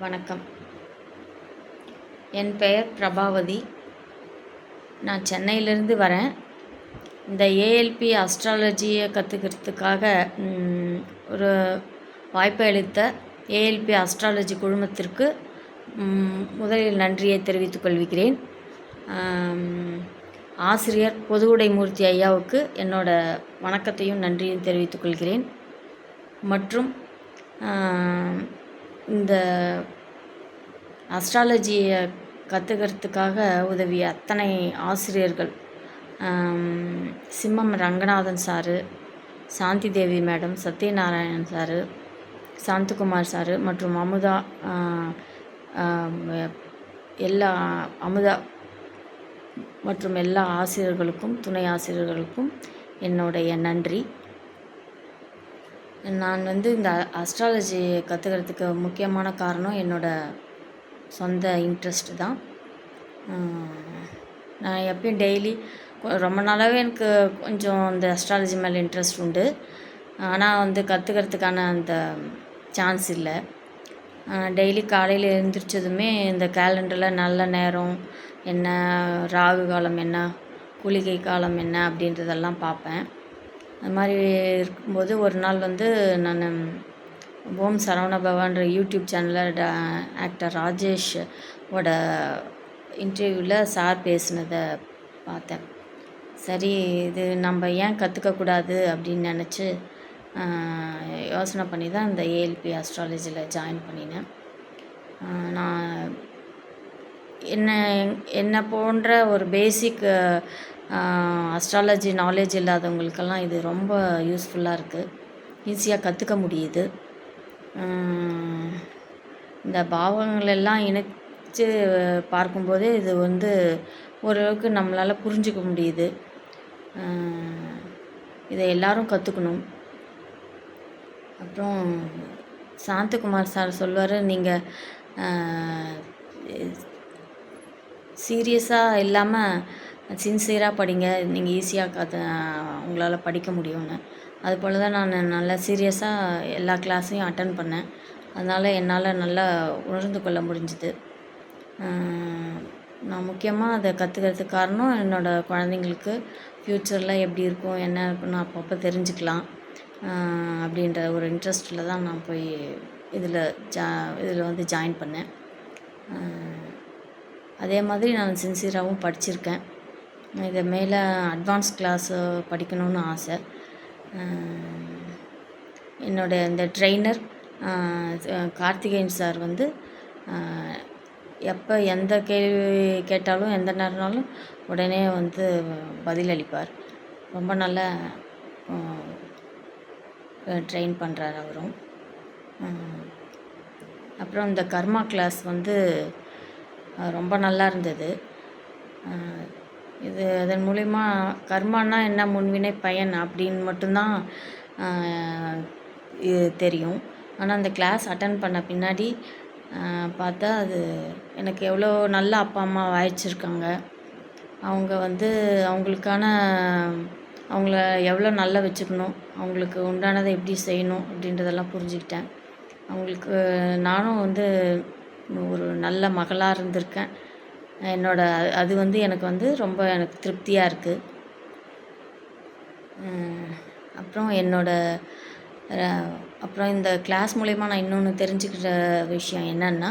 வணக்கம். என் பெயர் பிரபாவதி. நான் சென்னையிலேருந்து வரேன். இந்த ஏஎல்பி அஸ்ட்ராலஜியை கற்றுக்கிறதுக்காக ஒரு வாய்ப்பை அளித்த ஏஎல்பி அஸ்ட்ராலஜி குழுமத்திற்கு முதலில் நன்றியை தெரிவித்துக் கொள்கிறேன். ஆசிரியர் பொதுவுடைமூர்த்தி ஐயாவுக்கு என்னோட வணக்கத்தையும் நன்றியும் தெரிவித்துக் கொள்கிறேன். மற்றும் இந்த அஸ்ட்ராலஜியை கற்றுக்கிறதுக்காக உதவிய அத்தனை ஆசிரியர்கள் சிம்மம் Ranganathan sir Shanthi Devi madam Sathyanarayanan sir Santhakumar sir மற்றும் அமுதா எல்லா அமுதா மற்றும் எல்லா ஆசிரியர்களுக்கும் துணை ஆசிரியர்களுக்கும் என்னுடைய நன்றி. நான் வந்து இந்த அஸ்ட்ராலஜி கற்றுக்கிறதுக்கு முக்கியமான காரணம் என்னோட சொந்த இன்ட்ரெஸ்ட் தான். நான் எப்பயும் டெய்லி ரொம்ப நாளாகவே எனக்கு கொஞ்சம் இந்த அஸ்ட்ராலஜி மேலே இன்ட்ரெஸ்ட் உண்டு. ஆனால் வந்து கற்றுக்கிறதுக்கான அந்த சான்ஸ் இல்லை. டெய்லி காலையில் எழுந்திரிச்சதுமே இந்த கேலண்டரில் நல்ல நேரம் என்ன ராகு காலம் என்ன குளிகை காலம் என்ன அப்படின்றதெல்லாம் பார்ப்பேன். அது மாதிரி இருக்கும்போது ஒரு நாள் வந்து நான் ஓம் சரவண பவான்ற யூடியூப் சேனலில் ஆக்டர் ராஜேஷ் ஓட இன்டர்வியூவில் சார் பேசினதை பார்த்தேன். சரி இது நம்ம ஏன் கற்றுக்கக்கூடாது அப்படின்னு நினச்சி யோசனை பண்ணி தான் இந்த ஏஎல்பி அஸ்ட்ராலஜியில் ஜாயின் பண்ணினேன். நான் என்ன என்னை போன்ற ஒரு பேசிக் அஸ்ட்ராலஜி நாலேஜ் இல்லாதவங்களுக்கெல்லாம் இது ரொம்ப யூஸ்ஃபுல்லாக இருக்குது ஈஸியாக கற்றுக்க முடியுது. இந்த பாவங்களெல்லாம் இணைச்சு பார்க்கும்போதே இது வந்து ஓரளவுக்கு நம்மளால் புரிஞ்சுக்க முடியுது. இதை எல்லாரும் கற்றுக்கணும் அப்புறம் சாந்தகுமார் சார் சொல்வார் நீங்கள் சீரியஸாக இல்லாமல் சின்சியராக படிங்க. நீங்கள் ஈஸியாக கற்று உங்களால் படிக்க முடியும்னு. அதுபோல் தான் நான் நல்லா சீரியஸாக எல்லா கிளாஸையும் அட்டன் பண்ணேன். அதனால் என்னால் நல்லா உணர்ந்து கொள்ள முடிஞ்சுது. நான் முக்கியமாக அதை கற்றுக்கிறதுக்கு காரணம் என்னோடய குழந்தைங்களுக்கு ஃப்யூச்சரில் எப்படி இருக்கும் என்ன இருக்குன்னு அப்பப்போ தெரிஞ்சுக்கலாம். அப்படின்ற ஒரு இன்ட்ரெஸ்ட்டில் தான் நான் போய் இதில் ஜா இதில் வந்து ஜாயின் பண்ணேன். அதே மாதிரி நான் சின்சியராகவும் படிச்சிருக்கேன். இது மேலே அட்வான்ஸ் கிளாஸு படிக்கணும்னு ஆசை. என்னுடைய இந்த ட்ரெயினர் கார்த்திகேயன் சார் வந்து எப்போ எந்த கேள்வி கேட்டாலும் எந்த நேரம்னாலும் உடனே வந்து பதிலளிப்பார். ரொம்ப நல்லா ட்ரெயின் பண்ணுறார் அவரும். அப்புறம் இந்த கர்மா கிளாஸ் வந்து ரொம்ப நல்லா இருந்தது. இது அதன் மூலிமா கர்மானா என்ன முன்வினை பயன் அப்படின்னு மட்டும்தான் இது தெரியும். ஆனால் அந்த கிளாஸ் அட்டன் பண்ண பின்னாடி பார்த்தா அது எனக்கு எவ்வளோ நல்ல அப்பா அம்மா வாய்ச்சிருக்காங்க. அவங்க வந்து அவங்களுக்கான அவங்கள எவ்வளோ நல்லா வச்சுக்கணும் அவங்களுக்கு உண்டானதை எப்படி செய்யணும் அப்படின்றதெல்லாம் புரிஞ்சுக்கிட்டேன். அவங்களுக்கு நானும் வந்து ஒரு நல்ல மகளாக இருந்திருக்கேன். என்னோட அது- வந்து எனக்கு வந்து ரொம்ப எனக்கு திருப்தியாக இருக்குது அப்புறம் என்னோட அப்புறம் இந்த கிளாஸ் மூலயமா நான் இன்னொன்று தெரிஞ்சுக்கிட்ட விஷயம் என்னன்னா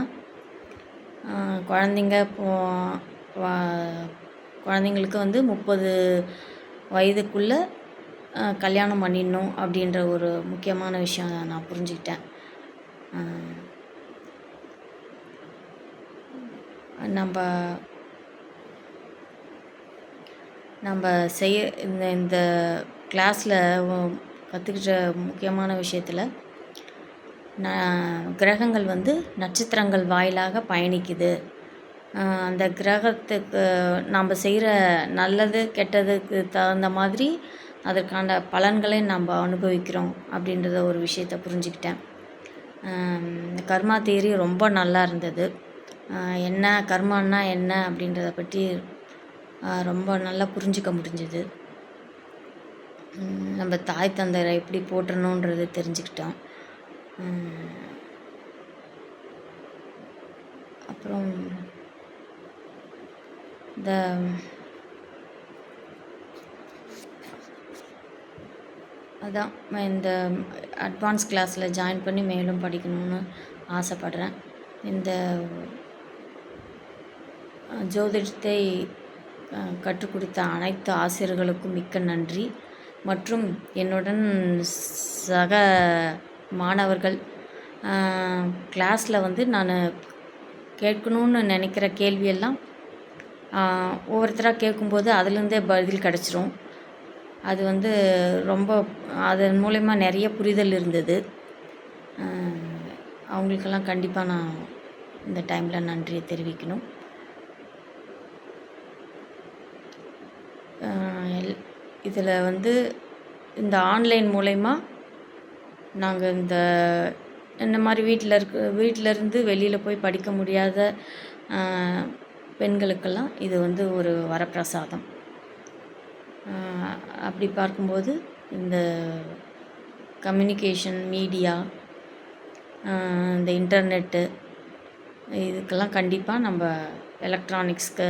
குழந்தைங்க இப்போ குழந்தைங்களுக்கு வந்து முப்பது வயதுக்குள்ளே கல்யாணம் பண்ணிடணும் அப்படின்ற ஒரு முக்கியமான விஷயம் நான் புரிஞ்சுக்கிட்டேன். நம்ம நம்ம செய்ய இந்த இந்த கிளாஸில் கற்றுக்கிட்ட முக்கியமான விஷயத்தில் நான் கிரகங்கள் வந்து நட்சத்திரங்கள் வாயிலாக பயணிக்குது. அந்த கிரகத்துக்கு நாம் செய்கிற நல்லது கெட்டதுக்கு தகுந்த மாதிரி அதற்கான பலன்களை நம்ம அனுபவிக்கிறோம் அப்படின்றத ஒரு விஷயத்தை புரிஞ்சுக்கிட்டேன். கர்மா தேரி ரொம்ப நல்லா இருந்தது. என்ன கர்மான்னா என்ன அப்படின்றத பற்றி ரொம்ப நல்லா புரிஞ்சுக்க முடிஞ்சுது. நம்ம தாய் தந்தையரை எப்படி போற்றணுன்றது தெரிஞ்சுக்கிட்டோம். அப்புறம் இந்த அதான் இந்த அட்வான்ஸ் கிளாஸில் ஜாயின் பண்ணி மேலும் படிக்கணும்னு ஆசைப்பட்றேன். இந்த ஜோதிடத்தை கற்றுக் கொடுத்த அனைத்து ஆசிரியர்களுக்கும் மிக்க நன்றி. மற்றும் என்னுடன் சக மாணவர்கள் கிளாஸில் வந்து நான் கேட்கணும்னு நினைக்கிற கேள்வியெல்லாம் ஒவ்வொருத்தராக கேட்கும்போது அதுலேருந்தே பதில் கிடச்சிரும். அது வந்து ரொம்ப அதன் மூலயமா நிறைய புரிதல் இருந்தது. அவங்களுக்கெல்லாம் கண்டிப்பாக நான் இந்த டைமில் நன்றியை தெரிவிக்கணும். இதில் வந்து இந்த ஆன்லைன் மூலயமா நாங்கள் இந்த இந்த மாதிரி வீட்டில் இருக்க வீட்டில் இருந்து வெளியில் போய் படிக்க முடியாத பெண்களுக்கெல்லாம் இது வந்து ஒரு வரப்பிரசாதம். அப்படி பார்க்கும்போது இந்த கம்யூனிகேஷன் மீடியா இந்த இன்டர்நெட்டு இதுக்கெல்லாம் கண்டிப்பாக நம்ம எலக்ட்ரானிக்ஸ்க்கு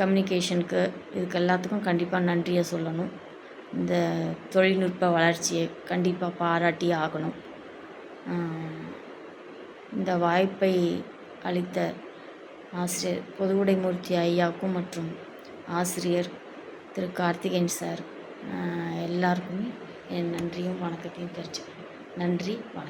கம்யூனிகேஷனுக்கு இதுக்கு எல்லாத்துக்கும் கண்டிப்பாக நன்றியை சொல்லணும். இந்த தொழில்நுட்ப வளர்ச்சியை கண்டிப்பாக பாராட்டி ஆகணும். இந்த வாய்ப்பை அளித்த ஆசிரியர் பொதுவுடைமூர்த்தி ஐயாவுக்கும் மற்றும் ஆசிரியர் திரு கார்த்திகேயன் சார் எல்லாருக்குமே என் நன்றியும் வணக்கத்தையும் தெரிவிச்சுக்கிறேன். நன்றி வணக்கம்.